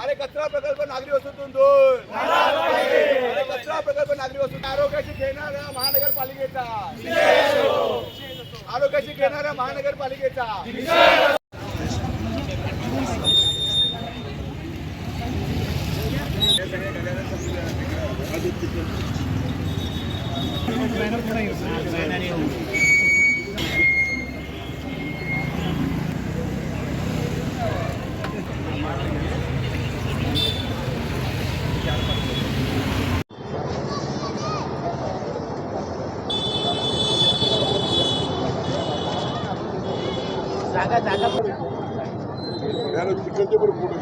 अरे कचरा प्रकल्प नागरी वस्तूतून दूर अरे कचरा प्रकल्प नागरी वस्तू आरोग्याशी घेणाऱ्या महानगरपालिकेचा आरोग्याशी घेणाऱ्या महानगरपालिकेचा. जागा जागा तिकडचे पण फ़ोटो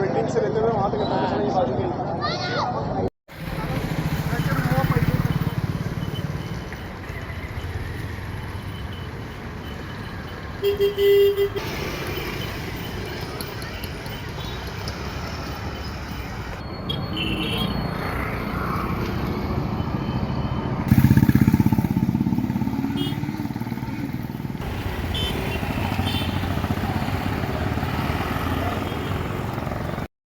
मीटिंग से लेते वहाँ तक Thank you.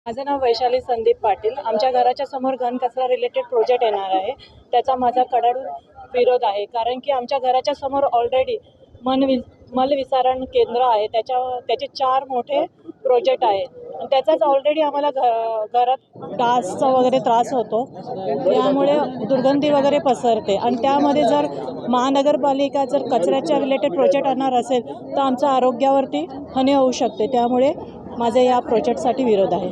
माझं नाव वैशाली संदीप पाटील. आमच्या घराच्या समोर घनकचरा रिलेटेड प्रोजेक्ट येणार आहे. त्याचा माझा कडाडून विरोध आहे. कारण की आमच्या घराच्या समोर ऑलरेडी मन वि मलविसारण केंद्र आहे. त्याच्या त्याचे चार मोठे प्रोजेक्ट आहे आणि त्याचाच ऑलरेडी आम्हाला घ घरात डासचा वगैरे त्रास होतो. त्यामुळे दुर्गंधी वगैरे पसरते. आणि त्यामध्ये जर महानगरपालिका जर कचऱ्याच्या रिलेटेड प्रोजेक्ट आणणार असेल तर आमच्या आरोग्यावरती हानी होऊ शकते. त्यामुळे माझे या प्रोजेक्टसाठी विरोध आहे.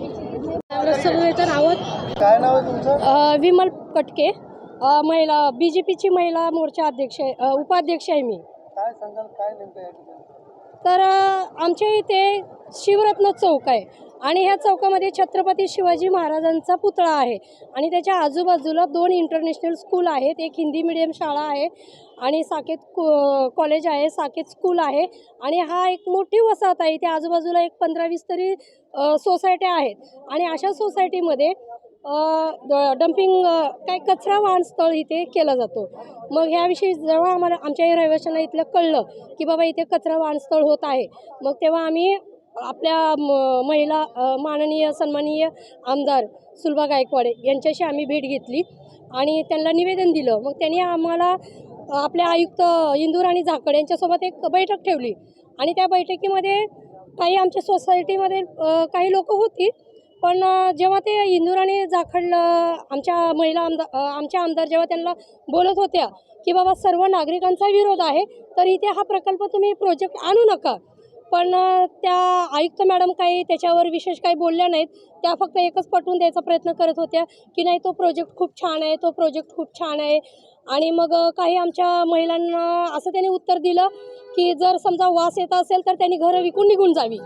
सर्वेकर रावत काय नाव आहे तुमचं? अ, विमल कटके. अ, महिला बी जे पीची महिला मोर्चा अध्यक्ष आहे. अ, उपाध्यक्ष आहे मी. काय सांगाल काय नेमकं या ठिकाणी? तर अ, आमच्या इथे शिवरत्न चौक आहे. आणि ह्या चौकामध्ये छत्रपती शिवाजी महाराजांचा पुतळा आहे. आणि त्याच्या आजूबाजूला दोन इंटरनॅशनल स्कूल आहेत. एक हिंदी मिडियम शाळा आहे आणि साकेत को- कॉलेज आहे साकेत स्कूल आहे. आणि हा एक मोठी वसाहत आहे. इथे आजूबाजूला एक पंधरा वीस तरी सोसायट्या आहेत. आणि अशा सोसायटीमध्ये ड- डम्पिंग काय कचरा वाहन स्थळ इथे केला जातो. मग ह्याविषयी जेव्हा आम्हाला आमच्या या रहिवाशांना इथलं कळलं की बाबा इथे कचरा वाहन स्थळ होत आहे. मग तेव्हा आम्ही आपल्या म- महिला माननीय सन्माननीय आमदार सुलभा गायकवाडे यांच्याशी आम्ही भेट घेतली आणि त्यांना निवेदन दिलं. मग त्यांनी आम्हाला आपल्या आयुक्त इंदूर आणि झाकड यांच्यासोबत एक बैठक ठेवली आणि त्या बैठकीमध्ये काही आमच्या सोसायटीमध्ये काही लोक होती. पण जेव्हा ते इंदुराणी जाखड आमच्या महिला आमदार आमच्या आमदार जेव्हा त्यांना बोलत होत्या की बाबा सर्व नागरिकांचा विरोध आहे तर इथे हा प्रकल्प तुम्ही प्रोजेक्ट आणू नका. पण त्या आयुक्त मॅडम काही त्याच्यावर विशेष काही बोलल्या नाहीत. त्या फक्त एकच पटवून द्यायचा प्रयत्न करत होत्या की नाही तो प्रोजेक्ट खूप छान आहे तो प्रोजेक्ट खूप छान आहे. आणि मग काही आमच्या महिलांना असं त्यांनी उत्तर दिलं की जर समजा वास येत असेल तर त्यांनी घरं विकून निघून जावी.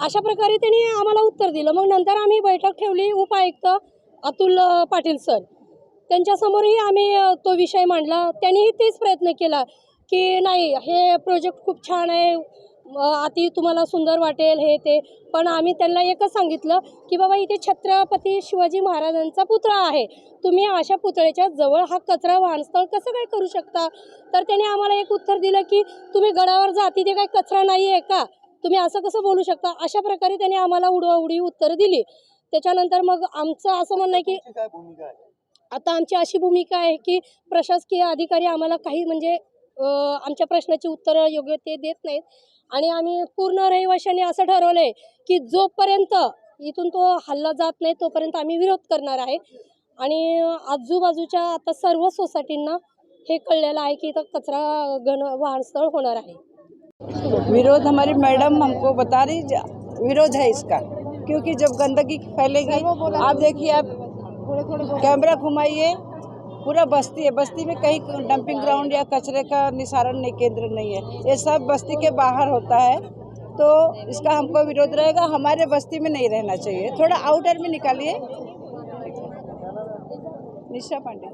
अशा प्रकारे त्यांनी आम्हाला उत्तर दिलं. मग नंतर आम्ही बैठक ठेवली उपायुक्त अतुल पाटील सर. त्यांच्यासमोरही आम्ही तो विषय मांडला. त्यांनीही तेच प्रयत्न केला की नाही हे प्रोजेक्ट खूप छान आहे अति तुम्हाला सुंदर वाटेल हे ते. पण आम्ही त्यांना एकच सांगितलं की बाबा इथे छत्रपती शिवाजी महाराजांचा पुतळा आहे. तुम्ही अशा पुतळ्याच्या जवळ हा कचरा वाहनस्थळ कसं काय करू शकता? तर त्याने आम्हाला एक उत्तर दिलं की तुम्ही गडावर जा तिथे काही कचरा नाही आहे का? तुम्ही असं कसं बोलू शकता? अशा प्रकारे त्याने आम्हाला उडवाउडी उत्तरं दिली. त्याच्यानंतर मग आमचं असं म्हणणं आहे की आता आमची अशी भूमिका आहे की प्रशासकीय अधिकारी आम्हाला काही म्हणजे आमच्या प्रश्नाची उत्तरं योग्य ते देत नाहीत. आणि आम्ही पूर्ण रहिवाशांनी असं ठरवलं आहे की जोपर्यंत इथून तो हल्ला जात नाही तोपर्यंत आम्ही विरोध करणार आहे. आणि आजूबाजूच्या आता सर्व सोसायटींना हे कळलेलं आहे की इथं कचरा घन वाहनस्थळ होणार आहे. विरोध हमारी मैडम हमको बता रही विरोध है इसका। क्योंकि जब गंदगी फैलेगी आप देखिए आप कैमरा घुमाइए। पूरा बस्ती है। बस्ती में कहीं डंपिंग ग्राउंड या कचरे का निसारण नहीं, केंद्र नहीं है। ये सब बस्ती के बाहर होता है। तो इसका हमको विरोध रहेगा। हमारे बस्ती में नहीं रहना चाहिए। थोड़ा आउटर में निकालिए। निशा पांडे।